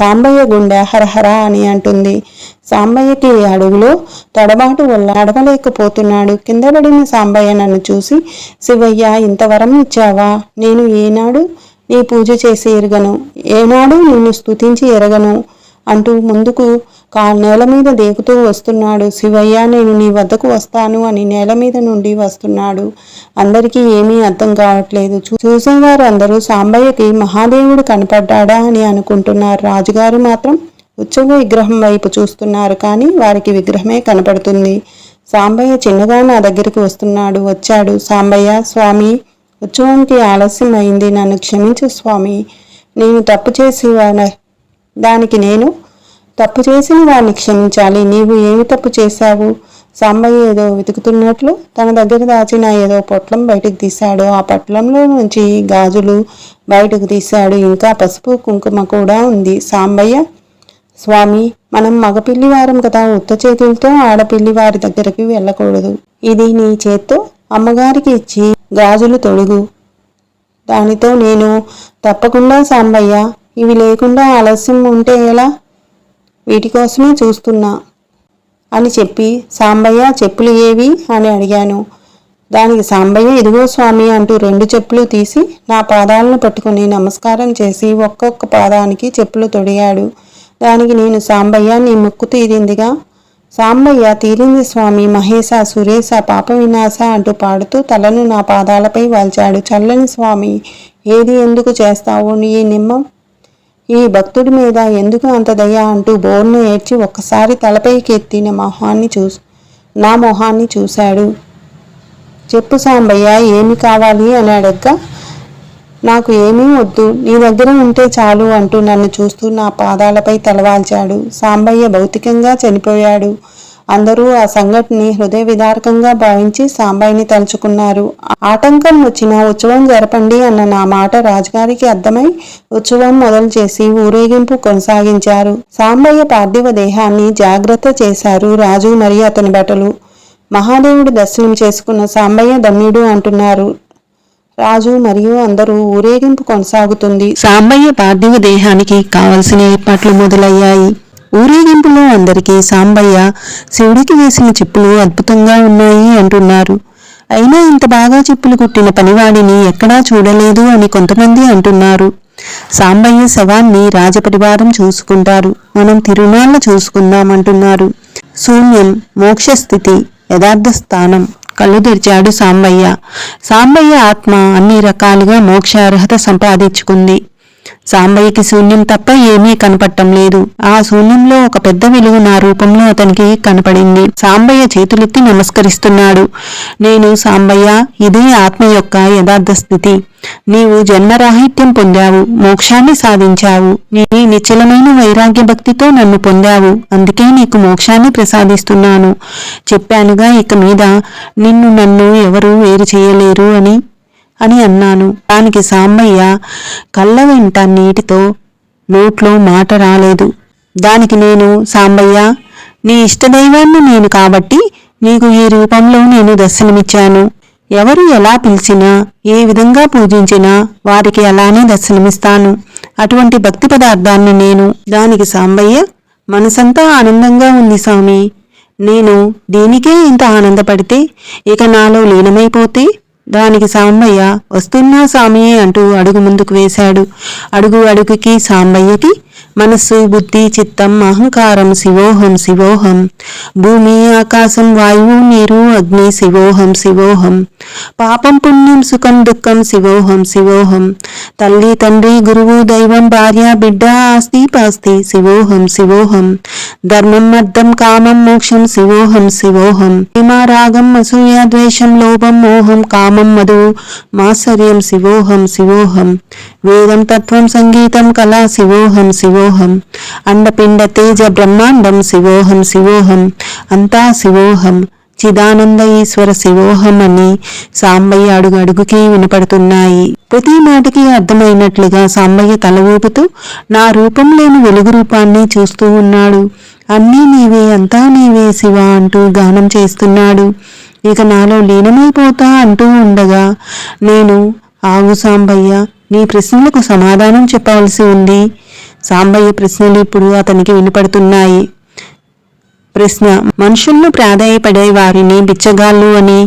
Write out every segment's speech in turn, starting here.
సాంబయ్య గుండె హరహర అని అంటుంది. సాంబయ్యకి అడుగులో తడబాటు వల్ల నడవలేకపోతున్నాడు. కింద పడిన సాంబయ్య నన్ను చూసి శివయ్య ఇంతవరం ఇచ్చావా? నేను ఏనాడు నీ పూజ చేసి ఎరగను. ఏనాడు నిన్ను స్తుతించి ఎరగను అంటూ ముందుకు నేల మీద దేకుతూ వస్తున్నాడు. శివయ్య నేను నీ వద్దకు వస్తాను అని నేల మీద నుండి వస్తున్నాడు. అందరికీ ఏమీ అర్థం కావట్లేదు. చూ- చూసేవారు అందరూ సాంబయ్యకి మహాదేవుడు కనపడ్డాడా అని అనుకుంటున్నారు. రాజుగారు మాత్రం ఉత్సవ విగ్రహం వైపు చూస్తున్నారు కానీ వారికి విగ్రహమే కనపడుతుంది. సాంబయ్య చిన్నగా నా దగ్గరికి వస్తున్నాడు వచ్చాడు. సాంబయ్య స్వామి ఉత్సవానికి ఆలస్యం అయింది నన్ను క్షమించు స్వామి. నేను తప్పు చేసి వాన- దానికి నేను తప్పు చేసిన వాడిని క్షమించాలి. నీవు ఏమి తప్పు చేశావు? సాంబయ్య ఏదో వెతుకుతున్నట్లు తన దగ్గర దాచిన ఏదో పొట్లం బయటకు తీశాడు. ఆ పొట్లంలో నుంచి గాజులు బయటకు తీశాడు. ఇంకా పసుపు కుంకుమ కూడా ఉంది. సాంబయ్య స్వామి మనం మగపిల్లివారం కదా. ఉత్త చేతులతో ఆడపిల్లి వారి దగ్గరికి వెళ్ళకూడదు. ఇది నీ చేత్తో అమ్మగారికి ఇచ్చి గాజులు తొడుగు. దానితో నేను తప్పకుండా సాంబయ్య ఇవి లేకుండా ఆలస్యం ఉంటే ఎలా? వీటి కోసమే చూస్తున్నా అని చెప్పి సాంబయ్య చెప్పులు ఏవి? అని అడిగాను. దానికి సాంబయ్య ఇదిగో స్వామి అంటూ రెండు చెప్పులు తీసి నా పాదాలను పట్టుకుని నమస్కారం చేసి ఒక్కొక్క పాదానికి చెప్పులు తొడిగాడు. దానికి నేను సాంబయ్య నీ ముక్కు తీరిందిగా? సాంబయ్య తీరింది స్వామి మహేశ సురేశ పాప వినాశ అంటూ పాడుతూ తలను నా పాదాలపై వాల్చాడు. చల్లని స్వామి ఏది ఎందుకు చేస్తావు నీ నిమ్మం? ఈ భక్తుడి మీద ఎందుకు అంత దయ అంటూ బోర్ను ఏడ్చి ఒక్కసారి తలపైకి ఎత్తిన మొహాన్ని చూసి నా మొహాన్ని చూశాడు. చెప్పు సాంబయ్య ఏమి కావాలి అని అడగ్గా నాకు ఏమీ వద్దు నీ దగ్గర ఉంటే చాలు అంటూ నన్ను చూస్తూ నా పాదాలపై తలవాల్చాడు. సాంబయ్య భౌతికంగా చనిపోయాడు. అందరూ ఆ సంఘటనని హృదయ విదారకంగా భావించి సాంబాయిని తలుచుకున్నారు. ఆటంకం వచ్చిన ఉత్సవం జరపండి అన్న నా మాట రాజుగారికి అర్థమై ఉత్సవం మొదలు చేసి ఊరేగింపు కొనసాగించారు. సాంబయ్య పార్థివ దేహాన్ని జాగ్రత్త చేశారు రాజు మరియు అతని భటలు మహాదేవుడు దర్శనం చేసుకున్న సాంబయ్య ధన్యుడు అంటున్నారు. రాజు మరియు అందరూ ఊరేగింపు కొనసాగుతుంది. సాంబయ్య పార్థివ దేహానికి కావలసిన ఏర్పాట్లు మొదలయ్యాయి. ఊరేగింపులో అందరికీ సాంబయ్య శివుడికి వేసిన చెప్పులు అద్భుతంగా ఉన్నాయి అంటున్నారు. అయినా ఇంత బాగా చెప్పులు కుట్టిన పనివాడిని ఎక్కడా చూడలేదు అని కొంతమంది అంటున్నారు. సాంబయ్య శవాన్ని రాజపరివారం చూసుకుంటారు. మనం తిరునాళ్ళ చూసుకుందామంటున్నారు. శూన్యం మోక్షస్థితి యథార్థ స్థానం కళ్ళు తెరిచాడు సాంబయ్య. సాంబయ్య ఆత్మ అన్ని రకాలుగా మోక్ష అర్హత సంపాదించుకుంది. సాంబయ్యకి శూన్యం తప్ప ఏమీ కనపడటం లేదు. ఆ శూన్యంలో ఒక పెద్ద వెలుగు నా రూపంలో అతనికి కనపడింది. సాంబయ్య చేతులెత్తి నమస్కరిస్తున్నాడు. నేను సాంబయ్య ఇదే ఆత్మ యొక్క యథార్థ స్థితి. నీవు జన్మరాహిత్యం పొందావు మోక్షాన్ని సాధించావు. నీ నిశ్చలమైన వైరాగ్య భక్తితో నన్ను పొందావు. అందుకే నీకు మోక్షాన్ని ప్రసాదిస్తున్నాను. చెప్పానుగా ఇక మీద నిన్ను నన్ను ఎవరు వేరు చేయలేరు అని అని అన్నాను. దానికి సాంబయ్య కళ్ళ వెంట నీటితో నోట్లో మాట రాలేదు. దానికి నేను సాంబయ్య నీ ఇష్టదైవాన్ని నేను కాబట్టి నీకు ఈ రూపంలో నేను దర్శనమిచ్చాను. ఎవరు ఎలా పిలిచినా ఏ విధంగా పూజించినా వారికి అలానే దర్శనమిస్తాను. అటువంటి భక్తి పదార్థాన్ని నేను దానికి సాంబయ్య మనసంతా ఆనందంగా ఉంది స్వామి. నేను దీనికే ఇంత ఆనందపడితే ఇక నాలో లీనమైపోతే దానికి సాంబయ్య వస్తున్నా సామి అంటూ అడుగు ముందుకు వేశాడు. అడుగు అడుగుకి సాంబయ్యకి మనస్సు బుద్ధి చిత్తం అహంకారం శివోహం శివోహం. భూమి ఆకాశం వాయువు నీరు అగ్ని శివోహం శివోహం. పాపం పుణ్యం సుఖం దుఃఖం శివోహం శివోహం. తల్లి తండ్రి గురువు దైవం భార్య బిడ్డ ఆస్తి పాస్తి శివోహం శివోహం. ధర్మం అర్థం కామం మోక్షం శివోహం శివోహం. ప్రేమ రాగం అసూయ ద్వేషం లోభం మోహం కామం మధు మాత్సర్యం శివోహం శివోహం. వేదం తత్వం సంగీతం కళా శివోహం శివ శివోహం అండపిండ తేజ బ్రహ్మాండం శివోహం శివోహం అంతా శివోహం చిదానంద ఈశ్వర శివోహం అని సాంబయ్య అడుగు అడుగుకి వినపడుతున్నాయి ప్రతి మాటకి అర్థమైనట్లుగా సాంబయ్య తల ఊపుతూ నా రూపం లేని వెలుగు రూపాన్ని చూస్తూ ఉన్నాడు అన్నీ నీవే అంతా నీవే శివ అంటూ గానం చేస్తున్నాడు ఇక నాలో లీనమైపోతా అంటూ ఉండగా నేను ఆగు సాంబయ్య నీ ప్రశ్నలకు సమాధానం చెప్పవలసి ఉంది సాంబయ్య ప్రశ్నలు ఇప్పుడు అతనికి వినపడుతున్నాయి. ప్రశ్న మనుషులను ప్రాధాయపడే వారిని బిచ్చగాళ్ళు అని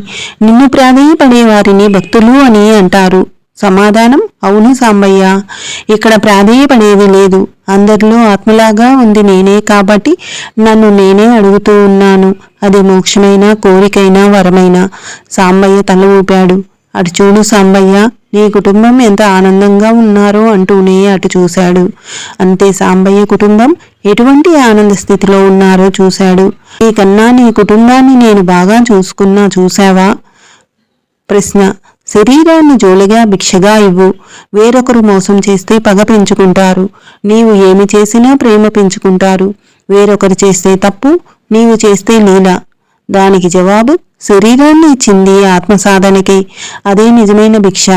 నిన్ను ప్రాధాయపడే వారిని భక్తులు అని అంటారు. సమాధానం అవును సాంబయ్య ఇక్కడ ప్రాధేయపడేది లేదు. అందరిలో ఆత్మలాగా ఉంది నేనే కాబట్టి నన్ను నేనే అడుగుతూ ఉన్నాను. అది మోక్షమైనా కోరికైనా వరమైనా. సాంబయ్య తల ఊపాడు. అటు చూడు సాంబయ్య నీ కుటుంబం ఎంత ఆనందంగా ఉన్నారో అంటూనే అటు చూశాడు. అంతే సాంబయ్య కుటుంబం ఎటువంటి ఆనంద స్థితిలో ఉన్నారో చూశాడు. నీకన్నా నీ కుటుంబాన్ని నేను బాగా చూసుకున్నా చూశావా? ప్రశ్న. శరీరాన్ని జోలిగా భిక్షగా ఇవ్వు. వేరొకరు మోసం చేస్తే పగ పెంచుకుంటారు. నీవు ఏమి చేసినా ప్రేమ పెంచుకుంటారు. వేరొకరు చేస్తే తప్పు నీవు చేస్తే లీల. దానికి జవాబు శరీరాన్ని ఇచ్చింది ఆత్మ సాధనకి అదే నిజమైన భిక్ష.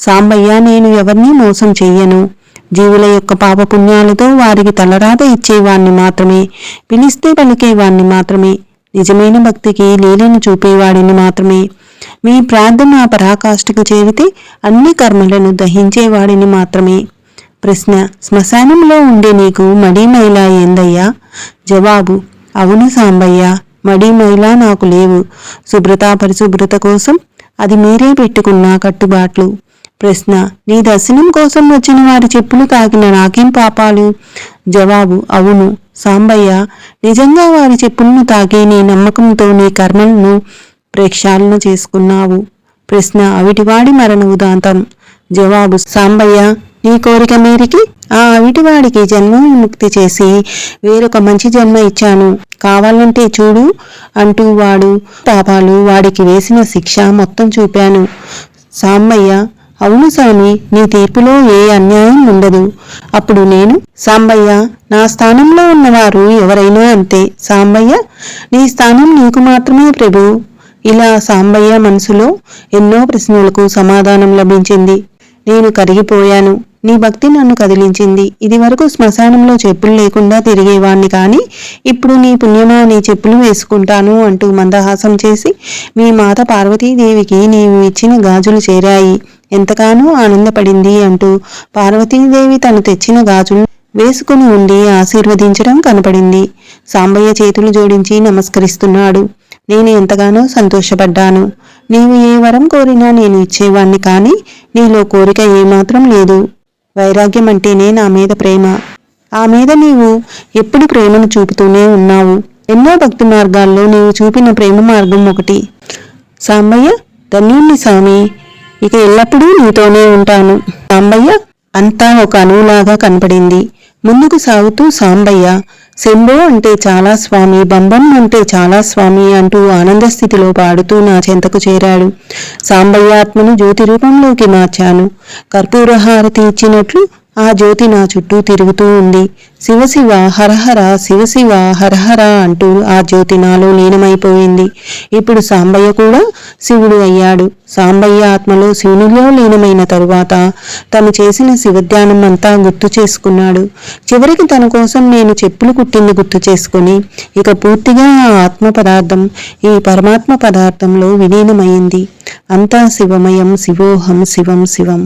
సాంబయ్య నేను ఎవరినీ మోసం చెయ్యను. జీవుల యొక్క పాపపుణ్యాలతో వారికి తలరాత ఇచ్చేవాణ్ణి మాత్రమే పిలిస్తే పలికేవాణ్ణి మాత్రమే నిజమైన భక్తికి లీలను చూపేవాడిని మాత్రమే. మీ ప్రార్థన పరాకాష్ఠకు చేరితే అన్ని కర్మలను దహించేవాడిని మాత్రమే. ప్రశ్న శ్మశానంలో ఉండే నీకు మడిమైలా ఏందయ్యా? జవాబు అవును సాంబయ్య మడిమైలా నాకు లేవు. శుభ్రత పరిశుభ్రత కోసం అది మీరే పెట్టుకున్న కట్టుబాట్లు. ప్రశ్న నీ దర్శనం కోసం వచ్చిన వారి చెప్పులు తాకిన నాకేం పాపాలు? జవాబు అవును. సాంబయ్య నిజంగా వారి చెప్పులను తాకి నీ నమ్మకంతో నీ కర్మలను ప్రక్షాళన చేసుకున్నావు. ప్రశ్న అవిటివాడి మరణ ఉదాంతం. జవాబు సాంబయ్య నీ కోరిక మేరికి ఆ అవిటివాడికి జన్మ విముక్తి చేసి వేరొక మంచి జన్మ ఇచ్చాను. కావాలంటే చూడు అంటూ వాడు పాపాలు వాడికి వేసిన శిక్ష మొత్తం చూపాను. సాంబయ్య అవును స్వామి నీ తీర్పులో ఏ అన్యాయం ఉండదు. అప్పుడు నేను సాంబయ్య నా స్థానంలో ఉన్నవారు ఎవరైనా అంతే. సాంబయ్య నీ స్థానం నీకు మాత్రమే ప్రభు. ఇలా సాంబయ్య మనసులో ఎన్నో ప్రశ్నలకు సమాధానం లభించింది. నేను కరిగిపోయాను. నీ భక్తి నన్ను కదిలించింది. ఇది వరకు శ్మశానంలో చెప్పులు లేకుండా తిరిగేవాణ్ణి కానీ ఇప్పుడు నీ పుణ్యమా నీ చెప్పులు వేసుకుంటాను అంటూ మందహాసం చేసి మీ మాత పార్వతీదేవికి నీవు ఇచ్చిన గాజులు చేరాయి. ఎంతగానో ఆనందపడింది అంటూ పార్వతీదేవి తను తెచ్చిన గాజులు వేసుకుని ఉండి ఆశీర్వదించడం కనపడింది. సాంబయ్య చేతులు జోడించి నమస్కరిస్తున్నాడు. నేను ఎంతగానో సంతోషపడ్డాను. నీవు ఏ వరం కోరినా నేను ఇచ్చేవాణ్ణి కానీ నీలో కోరిక ఏమాత్రం లేదు. వైరాగ్యం అంటేనే నా మీద ప్రేమ. ఆ మీద నీవు ఎప్పుడు ప్రేమను చూపుతూనే ఉన్నావు. ఎన్నో భక్తి మార్గాల్లో నీవు చూపిన ప్రేమ మార్గం ఒకటి. సాంబయ్య ధన్యుణ్ణి స్వామి. ఇక ఎల్లప్పుడూ నీతోనే ఉంటాను. సాంబయ్య అంతా ఒక అణువులాగా కనపడింది. ముందుకు సాగుతూ సాంబయ్య శంభో అంటే చాలా స్వామి బంబం అంటే చాలా స్వామి అంటూ ఆనంద స్థితిలో పాడుతూ నా చెంతకు చేరాడు. సాంబయ్య ఆత్మను జ్యోతి రూపంలోకి మార్చాను. కర్పూర హారతి ఇచ్చినట్లు ఆ జ్యోతి నా చుట్టూ తిరుగుతూ ఉంది. శివశివ హరహర శివశివ హరహర అంటూ ఆ జ్యోతి నాలో లీనమైపోయింది. ఇప్పుడు సాంబయ్య కూడా శివుడు అయ్యాడు. సాంబయ్య ఆత్మలో శివునిలో లీనమైన తరువాత తను చేసిన శివధ్యానం అంతా గుర్తు చేసుకున్నాడు. చివరికి తన కోసం నేను చెప్పులు కుట్టింది గుర్తు చేసుకుని ఇక పూర్తిగా ఆ ఆత్మ పదార్థం ఈ పరమాత్మ పదార్థంలో విలీనమైంది. అంతా శివమయం శివోహం శివం శివం.